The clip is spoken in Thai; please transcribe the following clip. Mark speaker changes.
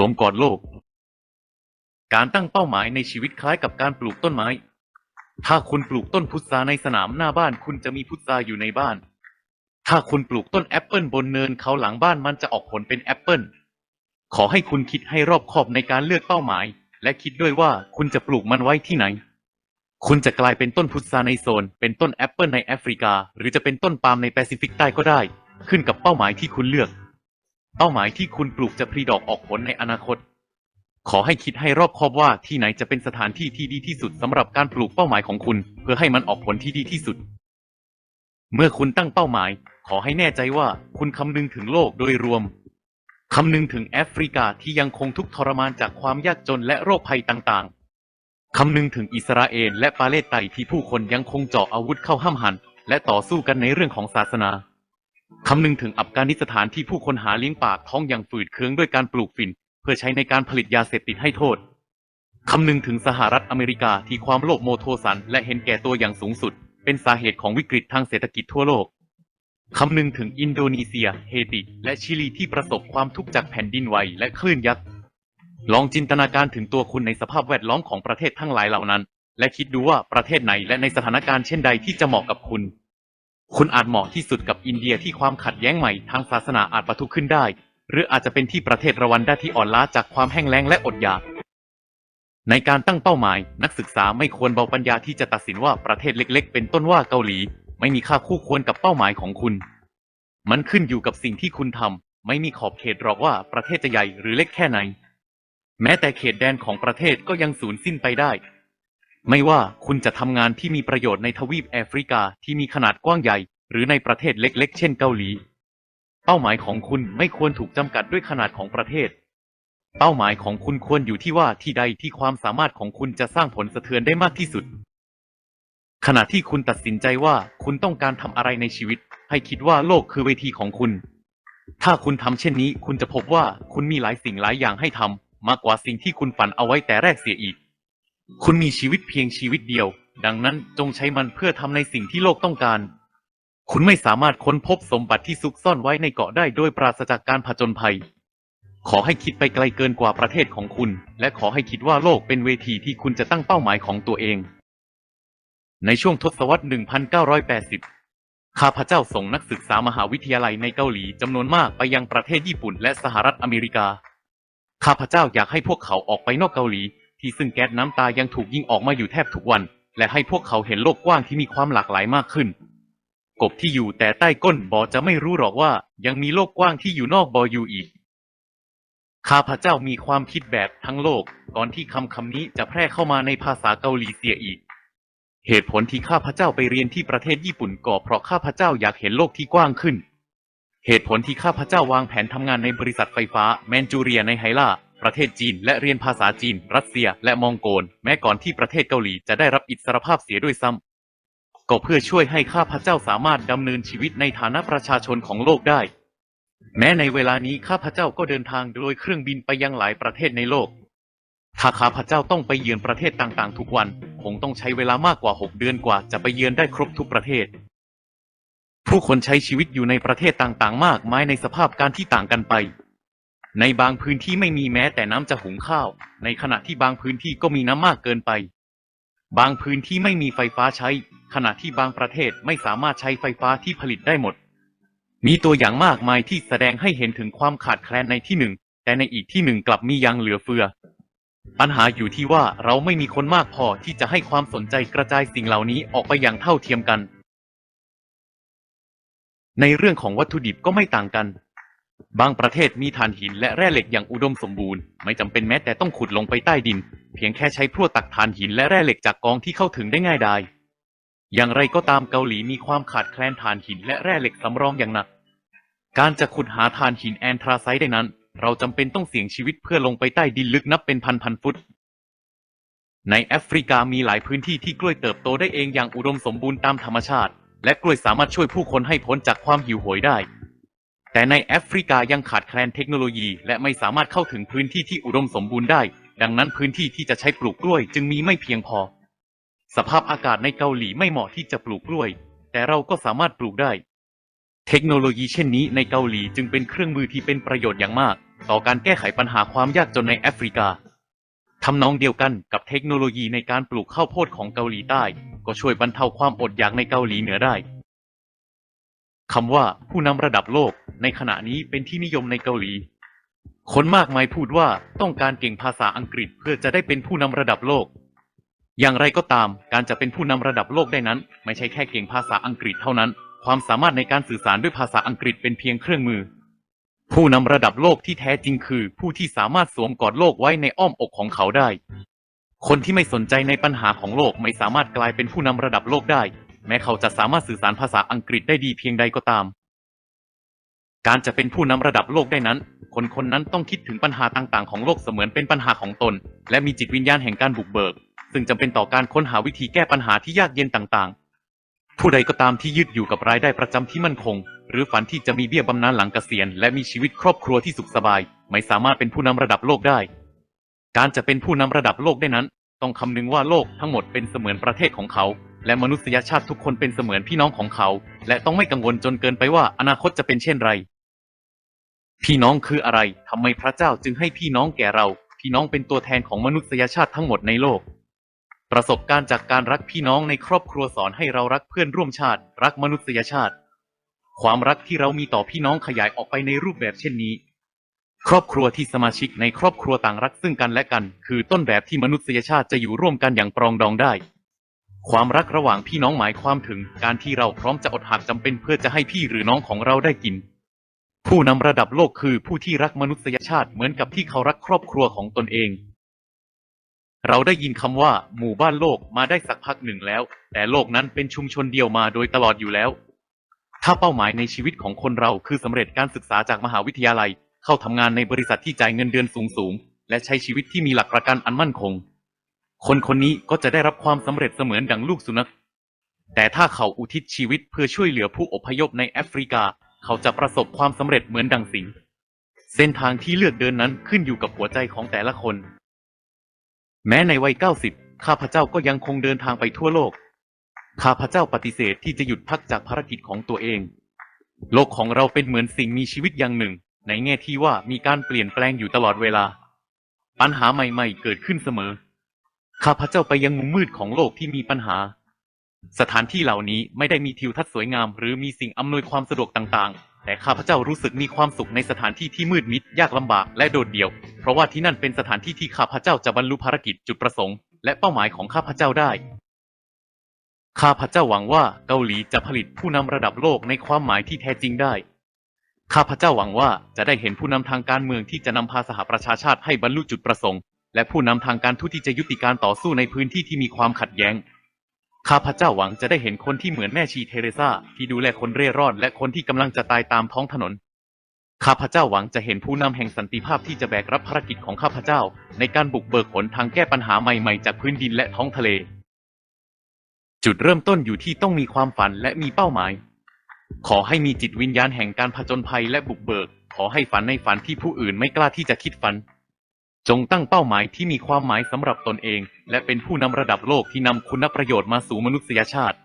Speaker 1: สวมกอดโลก การตั้งเป้าหมายในชีวิตคล้ายกับการปลูกต้นไม้ ถ้าคุณปลูกต้นพุทราในสนามหน้าบ้านคุณจะมีพุทราอยู่ในบ้าน ถ้าคุณปลูกต้นแอปเปิลบนเนินเขาหลังบ้านมันจะออกผลเป็นแอปเปิลขอให้คุณคิดให้รอบคอบในการเลือกเป้าหมาย และคิดด้วยว่าคุณจะปลูกมันไว้ที่ไหน คุณจะกลายเป็นต้นพุทราในโซน เป็นต้นแอปเปิลในแอฟริกา หรือจะเป็นต้นปาล์มในแปซิฟิกใต้ก็ได้ ขึ้นกับเป้าหมายที่คุณเลือก เป้าหมายที่คุณปลูกจะผลิดอกออกผลในอนาคต ขอให้คิดให้รอบคอบว่าที่ไหนจะเป็นสถานที่ที่ดีที่สุดสำหรับการปลูกเป้าหมายของคุณ เพื่อให้มันออกผลที่ดีที่สุด เมื่อคุณตั้งเป้าหมาย ขอให้แน่ใจว่าคุณคำนึงถึงโลกโดยรวมคำนึงถึงแอฟริกาที่ยังคงทุกทรมานจากความยากจนและโรคภัยต่างๆ คำนึงถึงอิสราเอลและปาเลสไตน์ที่ผู้คนยังคงเจาะอาวุธเข้าห้ามหัน และต่อสู้กันในเรื่องของศาสนา คำนึงถึงอัฟกานิสถานที่ผู้คนหาเลี้ยงปากท้องอย่างฝืดเคืองด้วยการปลูกฝิ่น เพื่อใช้ในการผลิตยาเสพติดให้โทษ คำนึงถึงสหรัฐอเมริกาที่ความโลภโมโทสัน และเห็นแก่ตัวอย่างสูงสุด เป็นสาเหตุของวิกฤตทางเศรษฐกิจทั่วโลก คำนึงถึงอินโดนีเซีย เฮติ และชิลีที่ประสบความทุกข์จากแผ่นดินไหวและคลื่นยักษ์ ลองจินตนาการถึงตัวคุณในสภาพแวดล้อมของประเทศทั้งหลายเหล่านั้น และคิดดูว่าประเทศไหนและในสถานการณ์เช่นใดที่จะเหมาะกับคุณ คุณอาจเหมาะที่สุดกับอินเดียที่ความขัดแย้งใหม่ทางศาสนาอาจปะทุขึ้นได้ หรืออาจจะเป็นที่ประเทศรวันดาที่อ่อนล้าจากความแห้งแล้งและอดอยาก ในการตั้งเป้าหมาย นักศึกษาไม่ควรเบาปัญญาที่จะตัดสินว่าประเทศเล็ก ๆ เป็นต้นว่าเกาหลี ไม่มีค่าคู่ควรกับเป้าหมายของคุณ มันขึ้นอยู่กับสิ่งที่คุณทำไม่มีขอบเขตหรอกว่าประเทศจะใหญ่หรือเล็กแค่ไหน แม้แต่เขตแดนของประเทศก็ยังสูญสิ้นไปได้ ไม่ว่าคุณจะทำงานที่มีประโยชน์ในทวีปแอฟริกาที่มีขนาดกว้างใหญ่ หรือในประเทศเล็กๆ เช่นเกาหลี เป้าหมายของคุณไม่ควรถูกจำกัดด้วยขนาดของประเทศ เป้าหมายของคุณควรอยู่ที่ว่าที่ใดที่ความสามารถของคุณจะสร้างผลสะเทือนได้มากที่สุด ขณะที่คุณตัดสินใจว่าคุณต้องการทำอะไรในชีวิต ให้คิดว่าโลกคือเวทีของคุณ ถ้าคุณทำเช่นนี้ คุณจะพบว่าคุณมีหลายสิ่งหลายอย่างให้ทำมากกว่าสิ่งที่คุณฝันเอาไว้แต่แรกเสียอีก คุณมีชีวิตเพียงชีวิตเดียว ดังนั้นจงใช้มันเพื่อทำในสิ่งที่โลกต้องการ คุณไม่สามารถค้นพบสมบัติที่ซุกซ่อนไว้ในเกาะได้โดยปราศจากการผจญภัย ขอให้คิดไปไกลเกินกว่าประเทศของคุณ และขอให้คิดว่าโลกเป็นเวทีที่คุณจะตั้งเป้าหมายของตัวเอง ในช่วงทศวรรษ 1980ข้าพเจ้าส่งนักศึกษามหาวิทยาลัยในเกาหลีจำนวนมากไปยังประเทศญี่ปุ่นและสหรัฐอเมริกา ข้าพเจ้าอยากให้พวกเขาออกไปนอกเกาหลี ที่ซึ่งแก๊สน้ำตายังถูกยิงออกมาอยู่แทบทุกวัน และให้พวกเขาเห็นโลกกว้างที่มีความหลากหลายมากขึ้น กบที่อยู่แต่ใต้ก้นบ่อจะไม่รู้หรอกว่ายังมีโลกกว้างที่อยู่นอกบ่ออยู่อีก ข้าพเจ้ามีความคิดแบบทั้งโลก ก่อนที่คำคำนี้จะแพร่เข้ามาในภาษาเกาหลีเสียอีก เหตุผลที่ข้าพเจ้าไปเรียนที่ประเทศญี่ปุ่นก็เพราะข้าพเจ้าอยากเห็นโลกที่กว้างขึ้น เหตุผลที่ข้าพเจ้าวางแผนทำงานในบริษัทไฟฟ้าแมนจูเรียในไฮล่า ประเทศจีน และเรียนภาษาจีน รัสเซีย และมองโกล แม้ก่อนที่ประเทศเกาหลีจะได้รับอิสรภาพเสียด้วยซ้ำก็เพื่อช่วยให้ข้าพเจ้าสามารถดำเนินชีวิตในฐานะประชาชนของโลกได้ แม้ในเวลานี้ข้าพเจ้าก็เดินทางโดยเครื่องบินไปยังหลายประเทศในโลกถ้าข้าพเจ้าต้องไปเยือนประเทศต่างๆ ทุกวัน คงต้องใช้เวลามากกว่า 6 เดือนกว่าจะไปเยือนได้ครบทุกประเทศ ผู้คนใช้ชีวิตอยู่ในประเทศต่างๆ มากมายในสภาพการที่ต่างกันไป ในบางพื้นที่ไม่มีแม้แต่น้ำจะหุงข้าว ในขณะที่บางพื้นที่ก็มีน้ำมากเกินไป บางพื้นที่ไม่มีไฟฟ้าใช้ ขณะที่บางประเทศไม่สามารถใช้ไฟฟ้าที่ผลิตได้หมด มีตัวอย่างมากมายที่แสดงให้เห็นถึงความขาดแคลนในที่หนึ่ง แต่ในอีกที่หนึ่งกลับมียังเหลือเฟือ ปัญหาอยู่ที่ว่าเราไม่มีคนมากพอที่จะให้ความสนใจกระจายสิ่งเหล่านี้ออกไปอย่างเท่าเทียมกัน ในเรื่องของวัตถุดิบก็ไม่ต่างกัน บางประเทศมีถ่านหินและแร่เหล็กอย่างอุดมสมบูรณ์ ไม่จำเป็นแม้แต่ต้องขุดลงไปใต้ดิน เพียงแค่ใช้พรวดตักถ่านหินและแร่เหล็กจากกองที่เข้าถึงได้ง่ายดาย อย่างไรก็ตามเกาหลีมีความขาดแคลนถ่านหินและแร่เหล็กสำรองอย่างหนัก การจะขุดหาถ่านหินแอนทราไซต์ได้นั้น เราจำเป็นต้องเสี่ยงชีวิตเพื่อลงไปใต้ดินลึกนับเป็นพันพันฟุต ในแอฟริกามีหลายพื้นที่ที่กล้วยเติบโตได้เองอย่างอุดมสมบูรณ์ตามธรรมชาติ และกล้วยสามารถช่วยผู้คนให้พ้นจากความหิวโหยได้ แต่ในแอฟริกายังขาดแคลนเทคโนโลยีและไม่สามารถเข้าถึงพื้นที่ที่อุดมสมบูรณ์ได้ ดังนั้นพื้นที่ที่จะใช้ปลูกกล้วยจึงมีไม่เพียงพอ สภาพอากาศในเกาหลีไม่เหมาะที่จะปลูกกล้วย แต่เราก็สามารถปลูกได้ เทคโนโลยีเช่นนี้ในเกาหลีจึงเป็นเครื่องมือที่เป็นประโยชน์อย่างมาก ต่อการแก้ไขปัญหาความยากจนในแอฟริกาทำนองเดียวกันกับเทคโนโลยีในการปลูกข้าวโพดของเกาหลีใต้ ก็ช่วยบรรเทาความอดอยากในเกาหลีเหนือได้ คำว่าผู้นำระดับโลกในขณะนี้เป็นที่นิยมในเกาหลี คนมากมายพูดว่าต้องการเก่งภาษาอังกฤษเพื่อจะได้เป็นผู้นำระดับโลก อย่างไรก็ตาม การจะเป็นผู้นำระดับโลกได้นั้น ไม่ใช่แค่เก่งภาษาอังกฤษเท่านั้น ความสามารถในการสื่อสารด้วยภาษาอังกฤษเป็นเพียงเครื่องมือ ผู้นำระดับโลกที่แท้จริงคือ ผู้ที่สามารถสวมกอดโลกไว้ในอ้อมอกของเขาได้ คนที่ไม่สนใจในปัญหาของโลกไม่สามารถกลายเป็นผู้นำระดับโลกได้ แม้เขาจะสามารถสื่อสารภาษาอังกฤษได้ดีเพียงใดก็ตาม การจะเป็นผู้นำระดับโลกได้นั้น คนคนนั้นต้องคิดถึงปัญหาต่างๆ ของโลกเสมือนเป็นปัญหาของตน และมีจิตวิญญาณแห่งการบุกเบิก ซึ่งจำเป็นต่อการค้นหาวิธีแก้ปัญหาที่ยากเย็นต่างๆ ผู้ใดก็ตามที่ยึดอยู่กับรายได้ประจำที่มั่นคง หรือฝันที่จะมีเบี้ยบำนาญหลังเกษียณและมีชีวิตครอบครัวที่สุขสบาย ไม่สามารถเป็นผู้นำระดับโลกได้ การจะเป็นผู้นำระดับโลกได้นั้น ต้องคำนึงว่าโลกทั้งหมดเป็นเสมือนประเทศของเขา และมนุษยชาติทุกคนเป็นเสมือนพี่น้องของเขา และต้องไม่กังวลจนเกินไปว่าอนาคตจะเป็นเช่นไร พี่น้องคืออะไรทำไมพระเจ้าจึงให้พี่น้องแก่เรา พี่น้องเป็นตัวแทนของมนุษยชาติทั้งหมดในโลก ประสบการณ์จากการรักพี่น้องในครอบครัวสอนให้เรารักเพื่อนร่วมชาติ รักมนุษยชาติ ความรักที่เรามีต่อพี่น้องขยายออกไปในรูปแบบเช่นนี้ครอบครัวที่สมาชิกในครอบครัวต่างรักซึ่งกันและกัน คือต้นแบบที่มนุษยชาติจะอยู่ร่วมกันอย่างปรองดองได้ ความรักระหว่างพี่น้องหมายความถึงการที่เราพร้อมจะอดหักจำเป็นเพื่อจะให้พี่หรือน้องของเราได้กิน ผู้นำระดับโลกคือผู้ที่รักมนุษยชาติเหมือนกับที่เขารักครอบครัวของตนเอง เราได้ยินคำว่า หมู่บ้านโลกมาได้สักพักหนึ่งแล้ว แต่โลกนั้นเป็นชุมชนเดียวมาโดยตลอดอยู่แล้ว ถ้าเป้าหมายในชีวิตของคนเราคือสำเร็จการศึกษาจากมหาวิทยาลัย เข้าทำงานในบริษัทที่จ่ายเงินเดือนสูงสูงๆและใช้ชีวิตที่มีหลักประกันอันมั่นคง คนคนนี้ก็จะได้รับความสำเร็จเสมือนดังลูกสุนัข แต่ถ้าเขาอุทิศชีวิตเพื่อช่วยเหลือผู้อพยพในแอฟริกา เขาจะประสบความสำเร็จเหมือนดังสิงห์เส้นทางที่เลือกเดินนั้นขึ้นอยู่กับหัวใจของแต่ละคน แม้ในวัย 90 ข้าพเจ้าก็ยังคงเดินทางไปทั่วโลก ข้าพเจ้าปฏิเสธที่จะหยุดพักจากภารกิจของตัวเอง โลกของเราเป็นเหมือนสิ่งมีชีวิตอย่างหนึ่ง ในแง่ที่ว่ามีการเปลี่ยนแปลงอยู่ตลอดเวลา ปัญหาใหม่ ๆ เกิดขึ้นเสมอ ข้าพเจ้าไปยังมุมมืดของโลกที่มีปัญหา สถานที่เหล่านี้ไม่ได้มีทิวทัศน์สวยงาม หรือมีสิ่งอำนวยความสะดวกต่างๆ แต่ข้าพเจ้ารู้สึกมีความสุขในสถานที่ที่มืดมิด ยากลำบากและโดดเดี่ยว เพราะว่าที่นั่นเป็นสถานที่ที่ข้าพเจ้าจะบรรลุภารกิจจุดประสงค์ และเป้าหมายของข้าพเจ้าได้ ข้าพเจ้าหวังว่าเกาหลีจะผลิตผู้นำระดับโลกในความหมายที่แท้จริงได้ข้าพเจ้าหวังว่าจะได้เห็นผู้นำทางการเมืองที่จะนำพาสหประชาชาติให้บรรลุจุดประสงค์ และผู้นำทางการทูตที่จะยุติการต่อสู้ในพื้นที่ที่มีความขัดแย้ง ข้าพเจ้าหวังจะได้เห็นคนที่เหมือนแม่ชีเทเรซาที่ดูแลคนเร่ร่อนและคนที่กำลังจะตายตามท้องถนน ข้าพเจ้าหวังจะเห็นผู้นำแห่งสันติภาพที่จะแบกรับภารกิจของข้าพเจ้า ในการบุกเบิกหนทางแก้ปัญหาใหม่ๆ จากพื้นดินและท้องทะเล จุดเริ่มต้นอยู่ที่ต้องมีความฝันและมีเป้าหมาย ขอให้มีจิตวิญญาณแห่งการผจญภัยและบุกเบิก ขอให้ฝันในฝันที่ผู้อื่นไม่กล้าที่จะคิดฝัน จงตั้งเป้าหมายที่มีความหมายสำหรับตนเอง และเป็นผู้นำระดับโลกที่นำคุณประโยชน์มาสู่มนุษยชาติ